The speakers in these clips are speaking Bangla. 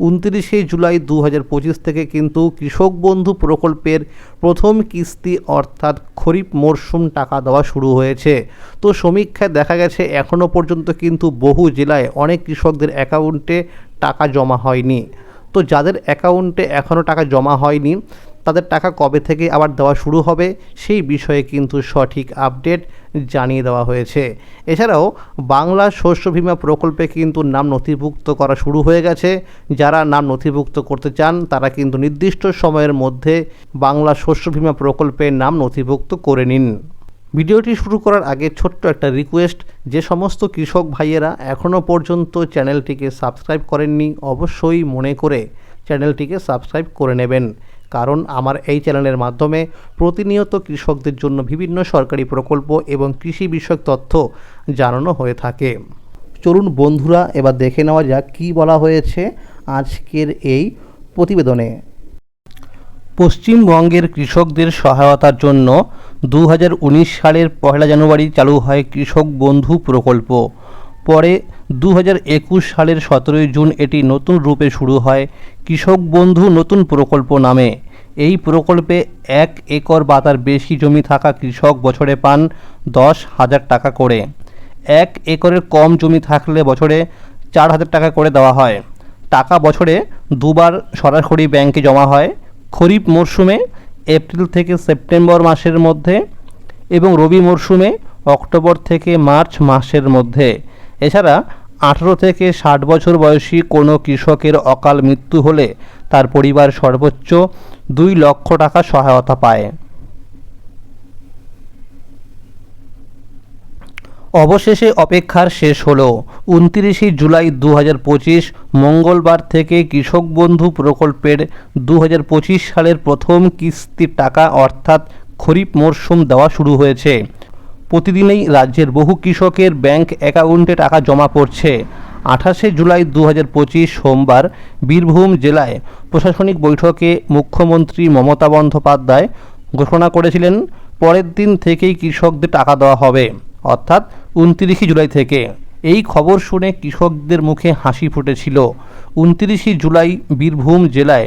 উনত্রিশে জুলাই দু হাজার পঁচিশ থেকে কিন্তু কৃষক বন্ধু প্রকল্পের প্রথম কিস্তি অর্থাৎ খরিফ মরশুম টাকা দেওয়া শুরু হয়েছে। তো সমীক্ষায় দেখা গেছে এখনও পর্যন্ত কিন্তু বহু জেলায় অনেক কৃষকদের অ্যাকাউন্টে টাকা জমা হয়নি। তো যাদের অ্যাকাউন্টে এখনও টাকা জমা হয়নি তাদের টাকা কবে থেকে আবার দেওয়া শুরু হবে সেই বিষয়ে কিন্তু সঠিক আপডেট জানিয়ে দেওয়া হয়েছে। এছাড়াও বাংলা শস্য বিমা প্রকল্পে কিন্তু নাম নথিভুক্ত করা শুরু হয়ে গেছে। যারা নাম নথিভুক্ত করতে চান, তারা কিন্তু নির্দিষ্ট সময়ের মধ্যে বাংলা শস্য বিমা প্রকল্পের নাম নথিভুক্ত করে নিন। ভিডিওটি শুরু করার আগে ছোট্ট একটা রিকোয়েস্ট, যে সমস্ত কৃষক ভাইয়েরা এখনও পর্যন্ত চ্যানেলটিকে সাবস্ক্রাইব করেননি, অবশ্যই মনে করে চ্যানেলটিকে সাবস্ক্রাইব করে নেবেন। কারণ আমার এই চ্যানেলের মাধ্যমে প্রতিনিয়ত কৃষকদের জন্য বিভিন্ন সরকারি প্রকল্প এবং কৃষি বিষয়ক তথ্য জানানো হয়ে থাকে। চলুন বন্ধুরা, এবার দেখে নেওয়া যাক কী বলা হয়েছে আজকের এই প্রতিবেদনে। পশ্চিমবঙ্গের কৃষকদের সহায়তার জন্য দু হাজার উনিশ সালের পহেলা জানুয়ারি চালু হয় কৃষক বন্ধু প্রকল্প। পরে দু হাজার একুশ সালের সতেরোই জুন এটি নতুন রূপে শুরু হয় কৃষক বন্ধু নতুন প্রকল্প নামে। এই প্রকল্পে এক একর বা তার বেশি জমি থাকা কৃষক বছরে পান দশ হাজার টাকা করে। এক একরের কম জমি থাকলে বছরে চার হাজার টাকা করে দেওয়া হয়। টাকা বছরে দুবার সরাসরি ব্যাংকে জমা হয়। খরিফ মরশুমে, এপ্রিল থেকে সেপ্টেম্বর মাসের মধ্যে এবং রবি মরশুমে, অক্টোবর থেকে মার্চ মাসের মধ্যে। এছাড়া আঠেরো থেকে ষাট বছর বয়সী কোনো কৃষকের অকাল মৃত্যু হলে তার পরিবার সর্বোচ্চ দুই লক্ষ টাকা সহায়তা পায়। অবশেষে অপেক্ষার শেষ হল। উনত্রিশে জুলাই দু পঁচিশ মঙ্গলবার থেকে কৃষক বন্ধু প্রকল্পের দু হাজার পঁচিশ সালের প্রথম কিস্তির টাকা অর্থাৎ খরিফ মরশুম দেওয়া শুরু হয়েছে। প্রতিদিনেই রাজ্যের বহু কৃষকের ব্যাংক অ্যাকাউন্টে টাকা জমা পড়ছে। আঠাশে জুলাই দু হাজার পঁচিশ সোমবার বীরভূম জেলায় প্রশাসনিক বৈঠকে মুখ্যমন্ত্রী মমতা বন্দ্যোপাধ্যায় ঘোষণা করেছিলেন, পরের দিন থেকেই কৃষকদের টাকা দেওয়া হবে, অর্থাৎ উনতিরিশে জুলাই থেকে। এই খবর শুনে কৃষকদের মুখে হাসি ফুটেছিল। উনত্রিশে জুলাই বীরভূম জেলায়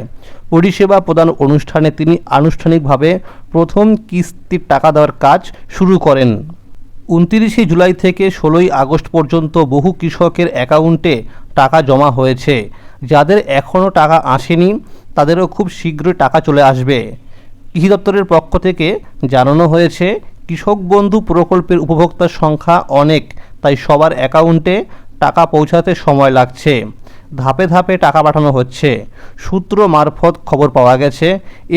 পরিষেবা প্রদান অনুষ্ঠানে তিনি আনুষ্ঠানিকভাবে প্রথম কিস্তির টাকা দেওয়ার কাজ শুরু করেন। উনত্রিশে জুলাই থেকে ষোলোই আগস্ট পর্যন্ত বহু কৃষকের অ্যাকাউন্টে টাকা জমা হয়েছে। যাদের এখনও টাকা আসেনি, তাদেরও খুব শীঘ্রই টাকা চলে আসবে। কৃষি দপ্তরের পক্ষ থেকে জানানো হয়েছে, কৃষক বন্ধু প্রকল্পের উপভোক্তার সংখ্যা অনেক। তাই সবার অ্যাকাউন্টে টাকা পৌঁছাতে সময় লাগছে। ধাপে ধাপে টাকা পাঠানো হচ্ছে। সূত্র মারফত খবর পাওয়া গেছে,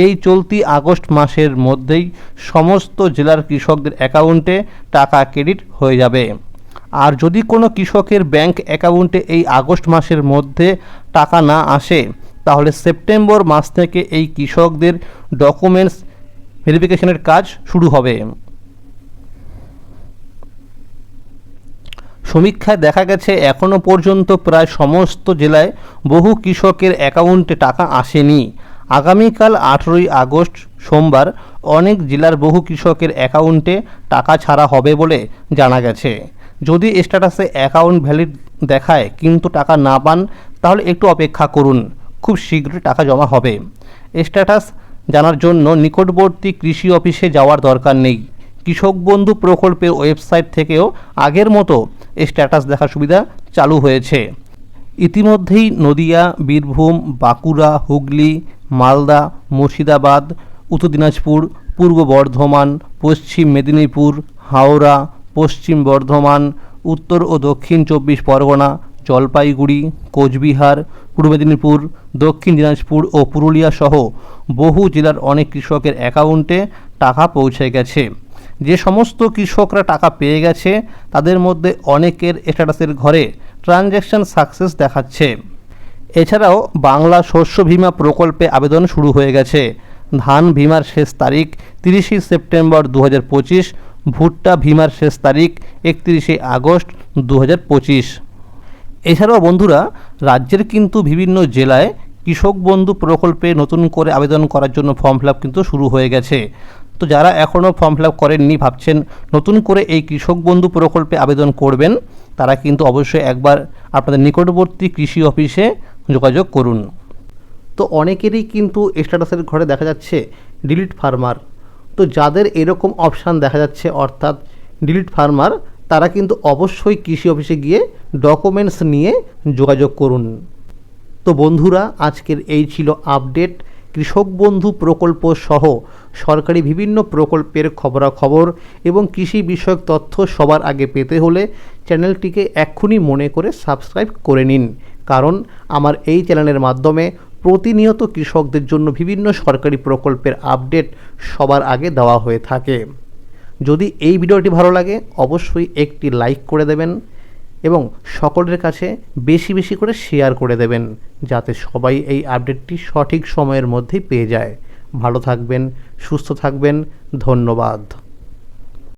এই চলতি আগস্ট মাসের মধ্যেই সমস্ত জেলার কৃষকদের অ্যাকাউন্টে টাকা ক্রেডিট হয়ে যাবে। আর যদি কোনো কৃষকের ব্যাংক অ্যাকাউন্টে এই আগস্ট মাসের মধ্যে টাকা না আসে, তাহলে সেপ্টেম্বর মাস থেকে এই কৃষকদের ডকুমেন্টস ভেরিফিকেশনের কাজ শুরু হবে। সমীক্ষায় দেখা গেছে এখনও পর্যন্ত প্রায় সমস্ত জেলায় বহু কৃষকের অ্যাকাউন্টে টাকা আসেনি। আগামীকাল আঠেরোই আগস্ট সোমবার অনেক জেলার বহু কৃষকের অ্যাকাউন্টে টাকা ছাড়া হবে বলে জানা গেছে। যদি স্ট্যাটাসে অ্যাকাউন্ট ভ্যালিড দেখায় কিন্তু টাকা না পান, তাহলে একটু অপেক্ষা করুন। খুব শীঘ্রই টাকা জমা হবে। স্ট্যাটাস জানার জন্য নিকটবর্তী কৃষি অফিসে যাওয়ার দরকার নেই। কৃষক বন্ধু প্রকল্পের ওয়েবসাইট থেকেও আগের মতো স্ট্যাটাস দেখার সুবিধা চালু হয়েছে। ইতিমধ্যেই নদিয়া, বীরভূম, বাঁকুড়া, হুগলি, মালদা, মুর্শিদাবাদ, উত্তর দিনাজপুর, পূর্ব বর্ধমান, পশ্চিম মেদিনীপুর, হাওড়া, পশ্চিম বর্ধমান, উত্তর ও দক্ষিণ চব্বিশ পরগনা, জলপাইগুড়ি, কোচবিহার, পূর্ব মেদিনীপুর, দক্ষিণ দিনাজপুর ও পুরুলিয়া সহ বহু জেলার অনেক কৃষকের অ্যাকাউন্টে টাকা পৌঁছে গেছে। যে সমস্ত কৃষকরা টাকা পেয়ে গেছে, তাদের মধ্যে অনেকের স্ট্যাটাসের ঘরে ট্রানজ্যাকশান সাকসেস দেখাচ্ছে। এছাড়াও বাংলা শস্য বিমা প্রকল্পে আবেদন শুরু হয়ে গেছে। ধান বিমার শেষ তারিখ তিরিশে সেপ্টেম্বর দু হাজার পঁচিশ, ভুট্টা ভিমার শেষ তারিখ একত্রিশে আগস্ট দু হাজার পঁচিশ। এছাড়াও বন্ধুরা, রাজ্যের কিন্তু বিভিন্ন জেলায় কৃষক বন্ধু প্রকল্পে নতুন করে আবেদন করার জন্য ফর্ম ফিল কিন্তু শুরু হয়ে গেছে। তো যারা এখনও ফর্ম ফিল আপ করেননি ভাবছেন নতুন করে এই কৃষক বন্ধু প্রকল্পে আবেদন করবেন, তারা কিন্তু অবশ্যই একবার আপনাদের নিকটবর্তী কৃষি অফিসে যোগাযোগ করুন। তো অনেকেরই কিন্তু স্ট্যাটাসের ঘরে দেখা যাচ্ছে ডিলিট ফার্মার তো যাদের এরকম অপশান দেখা যাচ্ছে, অর্থাৎ ডিলিট ফার্মার তারা কিন্তু অবশ্যই কৃষি অফিসে গিয়ে ডকুমেন্টস নিয়ে যোগাযোগ করুন। তো বন্ধুরা, আজকের এই ছিল আপডেট কৃষক বন্ধু প্রকল্প সহ সরকারি বিভিন্ন প্রকল্পের খবরাখবর এবং কৃষি বিষয়ক তথ্য সবার আগে পেতে হলে চ্যানেলটিকে এক্ষুনি মনে করে সাবস্ক্রাইব করে নিন। কারণ আমার এই চ্যানেলের মাধ্যমে প্রতিনিয়ত কৃষকদের জন্য বিভিন্ন সরকারি প্রকল্পের আপডেট সবার আগে দেওয়া হয়ে থাকে। যদি এই ভিডিওটি ভালো লাগে, অবশ্যই একটি লাইক করে দেবেন। এবং সকলের কাছে বেশি বেশি করে শেয়ার করে দেবেন, যাতে সবাই এই আপডেটটি সঠিক সময়ের মধ্যেই পেয়ে যায়। ভালো থাকবেন, সুস্থ থাকবেন, ধন্যবাদ।